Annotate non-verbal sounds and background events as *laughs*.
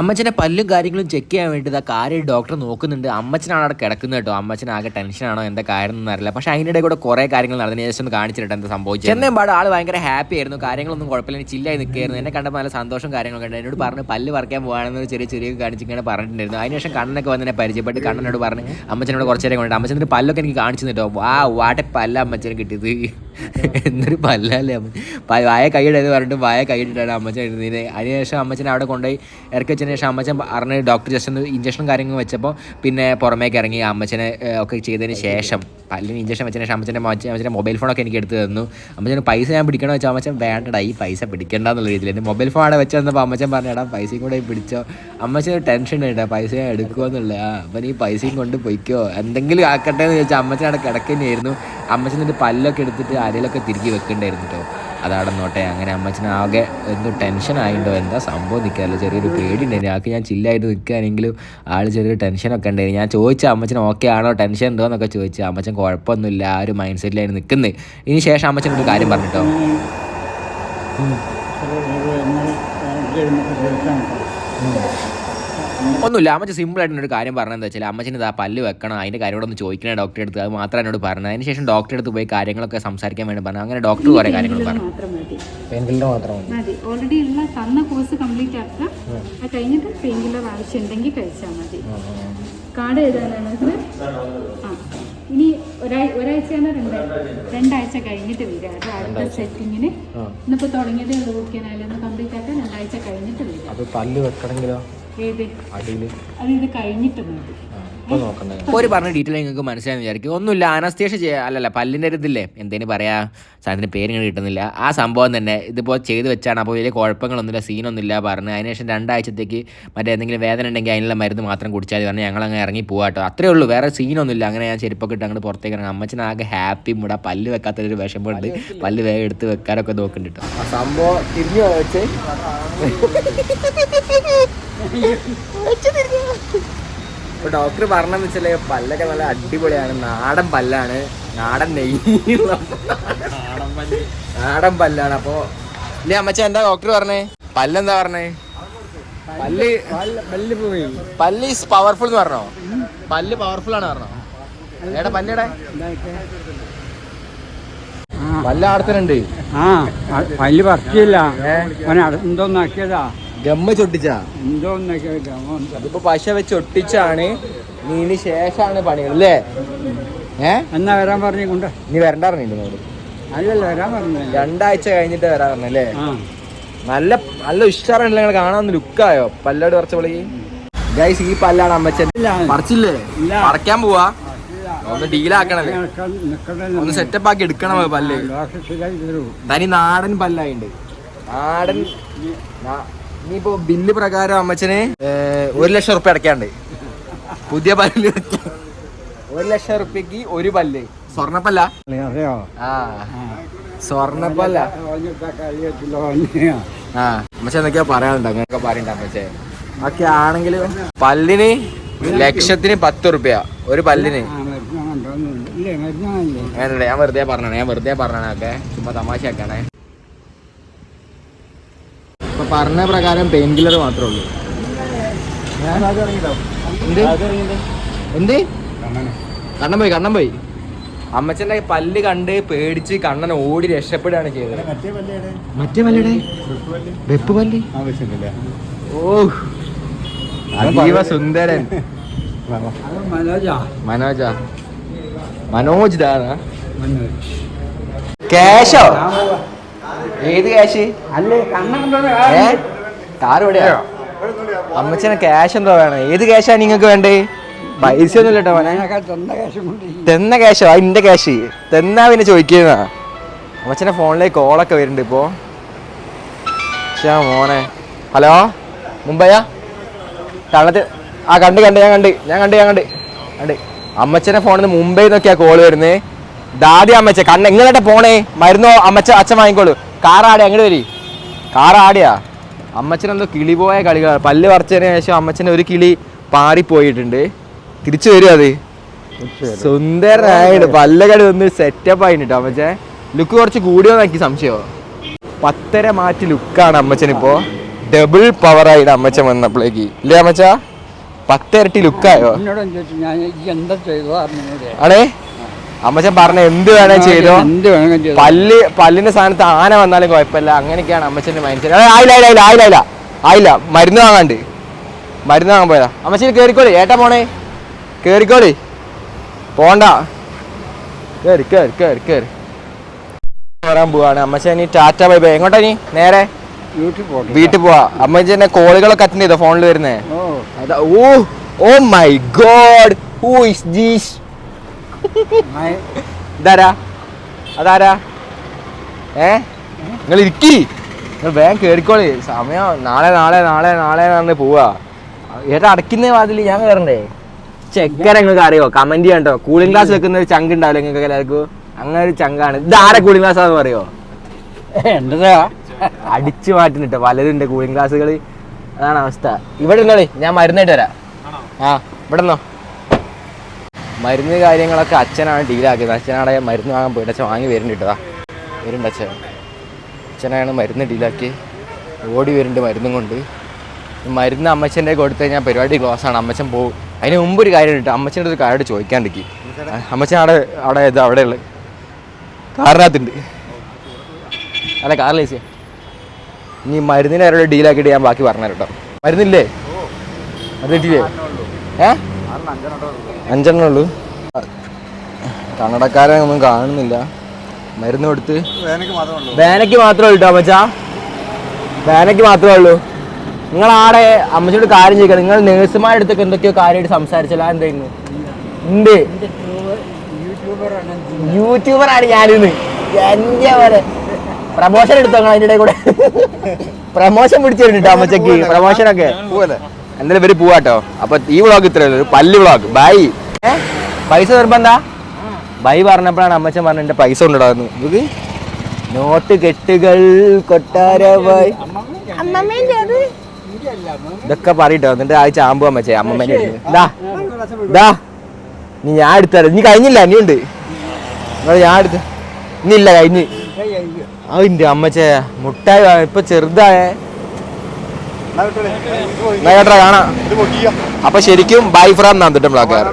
അമ്മച്ചന്റെ പല്ലും കാര്യങ്ങളും ചെക്ക് ചെയ്യാൻ വേണ്ടി ഇതാ കാര്യം ഡോക്ടർ നോക്കുന്നുണ്ട്. അമ്മച്ചനാണ് അവിടെ കിടക്കുന്നത് കേട്ടോ. അമ്മച്ചൻ ആകെ ടെൻഷനാണോ എന്താ കാര്യം ഒന്നും അറിയില്ല. പക്ഷേ അതിനിടെ കൂടെ കുറേ കാര്യങ്ങൾ നടന്നതിന് ശേഷം ഒന്ന് കാണിച്ചിട്ട് എന്താ സംഭവിച്ചത്. ചെന്നൈയും പാട് ആൾ ഭയങ്കര ഹാപ്പി ആയിരുന്നു. കാര്യങ്ങളൊന്നും കുഴപ്പമില്ല. ചില്ലായി നിൽക്കുകയായിരുന്നു. എന്നെ കണ്ടപ്പോൾ നല്ല സന്തോഷം കാര്യങ്ങളൊക്കെ ഉണ്ട് എന്നോട് പറഞ്ഞ് പല്ല് പറിക്കാൻ പോകാണെന്ന് ചെറിയ ചെറിയ കാണിച്ച് ഇങ്ങനെ പറഞ്ഞിട്ടുണ്ടായിരുന്നു. അതിനുശേഷം കണ്ണനൊക്കെ വന്നെ എന്നെ പരിചയപ്പെട്ട്. കണ്ണനോട് പറഞ്ഞ് അമ്മച്ചനോട് കുറച്ച് നേരം കൊണ്ട് അമ്മച്ചന്റെ പല്ലൊക്കെ എനിക്ക് കാണിച്ചു കേട്ടോ. വാ വാട്ടെ പല്ല അമ്മച്ചന് കിട്ടിയത്. *laughs* എന്നൊരു പല്ലല്ലേ അമ്മ. വായ കൈയിടരുത് പറഞ്ഞിട്ട് വായ കൈയിട്ടിട്ടാണ് അമ്മച്ചൻ എഴുതുന്നത് അതിനുശേഷം അമ്മച്ചനെ അവിടെ കൊണ്ടുപോയി ഇറക്കി വെച്ചതിന് ശേഷം അമ്മച്ചൻ പറഞ്ഞ് ഡോക്ടർ ജസ്റ്റ് ഒന്ന് ഇഞ്ചക്ഷൻ കാര്യങ്ങളും വെച്ചപ്പോൾ പിന്നെ പുറമേക്ക് ഇറങ്ങി അമ്മച്ചനെ ഒക്കെ ചെയ്തതിന് ശേഷം പല്ലിന് ഇഞ്ചക്ഷൻ വെച്ചതിന് ശേഷം അമ്മച്ചന്റെ അമ്മച്ചൻ അമ്മച്ചന്റെ മൊബൈൽ ഫോണൊക്കെ എനിക്ക് എടുത്ത് തന്നു. അമ്മച്ചന് പൈസ ഞാൻ പിടിക്കണമെന്ന് വെച്ചാൽ അമ്മച്ചൻ വേണ്ടടാ ഈ പൈസ പിടിക്കേണ്ട എന്നുള്ള രീതിയിൽ. എന്റെ മൊബൈൽ ഫോൺ അവിടെ വെച്ച് തന്നപ്പോൾ അമ്മച്ചൻ പറഞ്ഞടാ പൈസയും കൂടെ പിടിച്ചോ. അമ്മച്ചന് ടെൻഷൻ ഉണ്ട് പൈസ ഞാൻ എടുക്കുമെന്നുള്ള ആ അപ്പം ഈ പൈസയും കൊണ്ട് പൊയ്ക്കോ. എന്തെങ്കിലും ആക്കട്ടെ എന്ന് ചോദിച്ചാൽ അമ്മച്ചൻ അവിടെ കിടക്കുന്നതായിരുന്നു അമ്മച്ചൻ എന്നിട്ട് പല്ലൊക്കെ എടുത്തിട്ട് അരയിലൊക്കെ തിരികെ വെക്കണ്ടായിരുന്നു കേട്ടോ അതാണ് നോട്ടെ അങ്ങനെ അമ്മച്ചന് ആകെ എന്തോ ആയിട്ടോ എന്താ സംഭവം നിൽക്കാറില്ല ചെറിയൊരു പേടി ഉണ്ടായിരുന്നു ആൾക്ക് ഞാൻ ചില്ലായിട്ട് നിൽക്കുകയാണെങ്കിലും ആൾ ചെറിയൊരു ടെൻഷനൊക്കെ ഉണ്ടായിരുന്നു. ഞാൻ ചോദിച്ച അമ്മച്ചൻ ഓക്കെ ആണോ? ടെൻഷൻ ഉണ്ടോ എന്നൊക്കെ ചോദിച്ചു. അമ്മച്ചൻ കുഴപ്പമൊന്നുമില്ല. ആ ഒരു മൈൻഡ് സെറ്റിലായിരുന്നു നിൽക്കുന്നത് ഇനി ശേഷം അമ്മച്ചനൊരു കാര്യം പറഞ്ഞിട്ടോ? ഒന്നുമില്ല. അമ്മച്ച സിമ്പിൾ ആയിട്ട് ഒരു കാര്യം പറഞ്ഞതെന്ന് വെച്ചാൽ അമ്മച്ചിന് ഇതാ പല്ല് വെക്കണം അതിന്റെ കാര്യം ഒന്ന് ചോദിക്കണേ ഡോക്ടറെ അടുത്ത്. അത് മാത്രം എന്നോട് പറഞ്ഞത്. അതിന് ശേഷം ഡോക്ടറെ അടുത്ത് പോയി കാര്യങ്ങളൊക്കെ സംസാരിക്കാൻ വേണ്ടി പറഞ്ഞു. അങ്ങനെ ഡോക്ടർ കുറേ കാര്യങ്ങൾ പറഞ്ഞു. മാത്രം മതി. പെയിൻ കില്ലർ മാത്രം മതി. ഓൾറെഡി ഉള്ള തന്ന കോഴ്സ് കംപ്ലീറ്റ് ആക്കുക. അത് കഴിഞ്ഞിട്ട് പെയിൻ കില്ലർ ആവശ്യമുണ്ടെങ്കിൽ കഴിച്ചാൽ മതി. കാർഡ് എഴുതാനാണ് ആ. ഇനി ഒരാഴ്ച ഒരാഴ്ചയാണ് രണ്ടാഴ്ച കഴിഞ്ഞിട്ട് വരിക. അത് അടുത്ത സെറ്റിങ്ങിന് ഇന്നിപ്പോ തുടങ്ങിയതേ ഉള്ളൂ ഒന്ന് കംപ്ലീറ്റ് ആക്കാൻ രണ്ടാഴ്ച കഴിഞ്ഞിട്ട് വരിക. പല്ല് വെക്കണമെങ്കിലോ? ഇത് കഴിഞ്ഞിട്ട് മതി ഒരു പറഞ്ഞ ഡീറ്റെയിൽ നിങ്ങൾക്ക് മനസ്സിലായെന്ന് വിചാരിക്കും. ഒന്നുമില്ല അനസ്തേഷ ചെയ്യാ അല്ലല്ല പല്ലിന്റെ ഒരു ഇതില്ലേ? എന്തേലും പറയാ? സാധനത്തിന് പേര് ഇങ്ങനെ കിട്ടുന്നില്ല. ആ സംഭവം തന്നെ ഇതിപ്പോൾ ചെയ്ത് വെച്ചാണ്. അപ്പോൾ വലിയ കുഴപ്പങ്ങളൊന്നുമില്ല സീനൊന്നുമില്ല പറഞ്ഞ്. അതിനുശേഷം രണ്ടാഴ്ചത്തേക്ക് മറ്റേ എന്തെങ്കിലും വേദന ഉണ്ടെങ്കിൽ അതിനുള്ള മരുന്ന് മാത്രം കുടിച്ചാൽ പറഞ്ഞ് ഞങ്ങൾ അങ്ങ് ഇറങ്ങി പോകാട്ടോ അത്രേ ഉള്ളൂ. വേറെ സീനൊന്നുമില്ല അങ്ങനെ ഞാൻ ചെരുപ്പൊക്കെ ഇട്ട് അങ്ങോട്ട് പുറത്തേക്ക് ഇറങ്ങി. അമ്മച്ചനാകെ ഹാപ്പി മുട പല്ല് വെക്കാത്തൊരു വിഷമമുണ്ട്. പല്ല് വേഗം എടുത്ത് വെക്കാനൊക്കെ നോക്കുന്നുണ്ട് കേട്ടോ സംഭവം തിരിഞ്ഞു വെച്ച് *laughs* ഡോക്ടർ പറഞ്ഞെന്ന് വെച്ചാൽ പല്ലൊക്കെ നല്ല അടിപൊളിയാണ്. നാടൻ പല്ലാണ്. നാടൻ നെയ്യ്. നാടൻ പല്ലാണ്. അപ്പൊ ഇല്ലേ അമ്മച്ച എന്താ ഡോക്ടർ പറഞ്ഞേ? പല്ലെന്താ പറഞ്ഞേ? പല്ല് പല്ല് ഈസ് പവർഫുൾ എന്ന് പറഞ്ഞോ? പല്ല് പവർഫുൾ ആണ് പറഞ്ഞോ? ഏടാ പല്ലേടെ പല്ല് ആടത്തനുണ്ട്. ആ പല്ല് പറിച്ചില്ല. എന്തോന്നാക്കിയതാ ഗമ്മ ചൊട്ടിച്ചാ? അതിപ്പോ പശ വെച്ച് ഒട്ടിച്ചാണ്. നീ ഇനി ശേഷാണ് പണികൾ അല്ലേ ഏ? എന്നാ വരാൻ പറഞ്ഞു കൊണ്ട് നീ വരണ്ട പറഞ്ഞിട്ട് അല്ലല്ല വരാൻ പറഞ്ഞു രണ്ടാഴ്ച കഴിഞ്ഞിട്ട് വരാൻ പറഞ്ഞല്ലേ നല്ല നല്ല ഉഷാറാണല്ലോ നിങ്ങൾ കാണാൻ ലുക്കായോ? പല്ലോട് കുറച്ച് വിളി ഗൈസ് ഈ പല്ലാണ് അമ്മച്ചൻ. പറിച്ചില്ലേ. പറിക്കാൻ പോവാ? ഒന്ന് ഡീലാക്കണല്ലേ ഒന്ന് സെറ്റപ്പ് ആക്കി എടുക്കണം പല്ല്? തനി നാടൻ പല്ലായിണ്ട്. നാടൻ ഇനിയിപ്പോ ബില്ല് പ്രകാരം അമ്മച്ചന് ഒരു ലക്ഷം റുപ്യ അടയ്ക്കാണ്ട് പുതിയ പല്ല്. ഒരു ലക്ഷം റുപ്യക്ക് ഒരു പല്ല്. സ്വർണപ്പല്ല? ആ. സ്വർണപ്പല്ല. ആ. അമ്മച്ച എന്തൊക്കെയാ പറയാനുണ്ട്? അങ്ങനെയൊക്കെ പറയണ്ട അമ്മച്ചേ. ഒക്കെ ആണെങ്കിൽ പല്ലിന് ലക്ഷത്തിന് പത്ത് റുപ്യ. ഒരു പല്ലിന്. അങ്ങനല്ലേ ഞാൻ വെറുതെ പറഞ്ഞാണ് ഞാൻ വെറുതെ പറഞ്ഞാണ് ഒക്കെ ചുമ്മാ തമാശയാക്കാണേ. ഇപ്പൊ പറഞ്ഞ പ്രകാരം പെയിൻ കില്ലർ മാത്രമേ ഉള്ളൂ. എന്ത്? എന്ത്? കണ്ണൻ പോയി കണ്ണൻ പോയി. അമ്മച്ചന്റെ പല്ല് കണ്ട് പേടിച്ച് കണ്ണൻ ഓടി രക്ഷപ്പെടുകയാണ് ചെയ്തത്. മറ്റേ പല്ലിടെ? വെപ്പ് പല്ല്? ഓ അതീവ സുന്ദരൻ. മനോജാ. മനോജ. മനോജ് ദാ. മനോജ്. ക്യാഷോ ഏത് ക്യാഷ് ഏ? കാർ എവിടെയാ? അമ്മച്ചന് ക്യാഷ് എന്തോ വേണം. ഏത് ക്യാഷാണ് നിങ്ങൾക്ക് വേണ്ടേ? പൈസ ഒന്നും ഇല്ലട്ടോ മോനെ. തന്ന കാശം കൊണ്ട് തെന്ന ക്യാഷോ ആ ഇന്റെ ക്യാഷ് തെന്നാ പിന്നെ ചോദിക്കുന്ന. അമ്മച്ചനെ ഫോണിലേക്ക് കോളൊക്കെ വരുന്നുണ്ട് ഇപ്പോ. മോനെ. ഹലോ? മുംബൈയാ? തള്ളത്തിൽ ആ കണ്ട് കണ്ട് ഞാൻ കണ്ട്. ഞാൻ കണ്ട് ഞാൻ കണ്ട്. കണ്ട്. അമ്മച്ചനെ ഫോണിൽ നിന്ന് മുംബൈ നോക്കിയാ കോൾ വരുന്നേ. ദാദി അമ്മച്ച കണ്ണ്. എങ്ങനെയാട്ടെ പോണേ? മരുന്നോ? അമ്മച്ച അച്ഛൻ വാങ്ങിക്കോളൂ. ആടി അങ്ങോട്ട് വരി. കാറാടിയാ. അമ്മച്ചനെന്തോ കിളി പോയ കളികൾ പല്ല് പറിച്ചതിന് ശേഷം അമ്മച്ചനെ ഒരു കിളി പാറിപ്പോയിട്ടുണ്ട്. തിരിച്ചു വരും അത്. സുന്ദരനായിട്ട് പല്ലകടി ഒന്ന് സെറ്റപ്പ് ആയിട്ട് അമ്മച്ചേ. ലുക്ക് കുറച്ച് കൂടിയോ എനിക്ക് സംശയമോ? പത്തര മാറ്റി ലുക്കാണ് അമ്മച്ചനിപ്പോ. ഡബിൾ പവർ ആയിട്ട് അമ്മച്ചൻ വന്നപ്പോഴേക്ക് ഇല്ലേ അമ്മച്ച? പത്തരട്ടി ലുക്കായോ എന്നോടും അമ്മച്ചൻ പറഞ്ഞ എന്ത് വേണേ ചെയ്തോ. പല്ല് പല്ലിന്റെ സ്ഥാനത്ത് ആന വന്നാലും കുഴപ്പമില്ല. അങ്ങനെയൊക്കെയാണ് അമ്മച്ചന്റെ മൈൻഡ് സെറ്റ് ആയില്ല ആയില്ല ആയില്ല ആയില്ല ആയില്ല മരുന്ന് വാങ്ങാണ്ട്. മരുന്ന് വാങ്ങാൻ പോയതാ. അമ്മച്ചി കേറിക്കോളി. ഏട്ടാ പോണേ? കേറിക്കോളി. പോണ്ട. കേറി കേറി കേറി കേറി. പറയാൻ പോവാണ്. അമ്മച്ചൻ ഇനി ടാറ്റ ബൈ ബൈ. എങ്ങോട്ടാ നീ നേരെ? വീട്ടിൽ പോവാ. അമ്മച്ചന്റെ കോളുകളൊക്കെ അറ്റൻഡ് ചെയ്തോ? ഫോണിൽ വരുന്നേ? Oh oh my God. Who is these? ഇതാരാ? അതാരാ? ഏ? നിങ്ങൾ ഇരിക്കി. നിങ്ങൾ വേഗം കേറിക്കോളി. സമയം നാളെ നാളെ നാളെ നാളെ നാളെ പോവാ. ഏട്ടാ അടയ്ക്കുന്ന വാതിൽ ഞാൻ കയറണ്ടേ ചെക്കനെ നിങ്ങൾക്ക് അറിയോ? കമന്റ് ചെയ്യണ്ടോ കൂളിംഗ് ഗ്ലാസ് വെക്കുന്ന ഒരു ചങ്ക് ഉണ്ടാവില്ല നിങ്ങൾക്ക് എല്ലാവർക്കും? അങ്ങനെ ഒരു ചങ്കാണ്. ഇതാരെ കൂളിംഗ് ഗ്ലാസ് ആണെന്ന് പറയോ? എന്താ അടിച്ചു മാറ്റുന്നുണ്ട് പലരുണ്ട് കൂളിംഗ് ഗ്ലാസ്സുകൾ അതാണ് അവസ്ഥ. ഇവിടെ നിന്നോളി ഞാൻ മരുന്നായിട്ട് വരാം. ആ ഇവിടെ നിന്നോ മരുന്ന് കാര്യങ്ങളൊക്കെ അച്ഛനാണ് ഡീലാക്കിയത്. അച്ഛനാണ് മരുന്ന് വാങ്ങാൻ പോയിട്ട് അച്ഛൻ വാങ്ങി വരുന്നുണ്ട് കേട്ടോ വരുന്നുണ്ട് അച്ഛൻ. അച്ഛനാണ് മരുന്ന് ഡീലാക്കി. ഓടി വരുന്നുണ്ട് മരുന്നും കൊണ്ട്. മരുന്ന് അമ്മച്ചന്റെ കൊടുത്തു കഴിഞ്ഞാൽ പരിപാടി ക്ലോസ് ആണ്. അമ്മച്ചൻ പോകും. അതിന് മുമ്പ് ഒരു കാര്യം ഇട്ട് അമ്മച്ചന്റെ ഒരു കാര്യം ചോദിക്കാണ്ടിക്ക്. അമ്മച്ചൻ അവിടെ അവിടെ ഇത് അവിടെ ഉള്ളത് കാറിനകത്തുണ്ട്. അല്ല കാറിലേസിയ ഇനി മരുന്നിനെ അവരോട് ഡീലാക്കിയിട്ട് ഞാൻ ബാക്കി പറഞ്ഞു കേട്ടോ. മരുന്നില്ലേ? അത് ഏഹ് ഏ? അഞ്ചെണ്ണേ ഉള്ളൂ. കന്നടക്കാരെ ഒന്നും കാണുന്നില്ല. മരുന്ന് കൊടുത്ത്. വേനയ്ക്ക് മാത്രമേ ഉള്ളൂ. അമ്മച്ചാ. വേനയ്ക്ക് മാത്രമേ ഉള്ളൂ. നിങ്ങൾ ആടെ അമ്മച്ചോട് കാര്യം ചോദിക്കുക നിങ്ങൾ നേഴ്സുമാരുടെ അടുത്തൊക്കെ എന്തൊക്കെയോ കാര്യമായിട്ട് സംസാരിച്ചല്ലോ എന്തായിരുന്നു ഉണ്ട് യൂട്യൂബറാണ് ഞാനിന്ന്. എന്റെ പോലെ പ്രമോഷൻ എടുത്തോ നിങ്ങൾ ഇടയിൽ കൂടെ? പ്രമോഷൻ പിടിച്ചിട്ടുണ്ട് അമ്മച്ചക്ക്. പ്രമോഷൻ ഒക്കെ എന്തായാലും ഇവർ പോവാട്ടോ അപ്പൊ ഈ വ്ളോഗ് ഇത്രയല്ലോ ഒരു പല്ല് വ്ളോഗ്. ബൈ പൈസ നിർബന്ധ ബൈ പറഞ്ഞപ്പോഴാണ് അമ്മച്ചൻ പറഞ്ഞ എന്റെ പൈസ കൊണ്ടിടാന്ന് ഇത് നോട്ട് കെട്ടുകൾ കൊട്ടാരമായി ഇതൊക്കെ പറയട്ടോ. എന്നിട്ട് ആ ചാമ്പു അമ്മച്ചേ അമ്മമ്മേന്റെ ഇതാ ദാ നീ ഞാൻ എടുത്തരാം. നീ കഴിഞ്ഞില്ല നീ ഉണ്ട്. ഞാൻ എടുത്ത്. ഇന്നില്ല കഴിഞ്ഞ്. അതിന്റെ അമ്മച്ചേ മുട്ടായി ഇപ്പൊ ചെറുതായേ. എന്നാ കേട്ടോ കാണാം. അപ്പൊ ശരിക്കും ബൈ ഫ്രം നന്ദിട്ടം ബ്ലോക്കാർ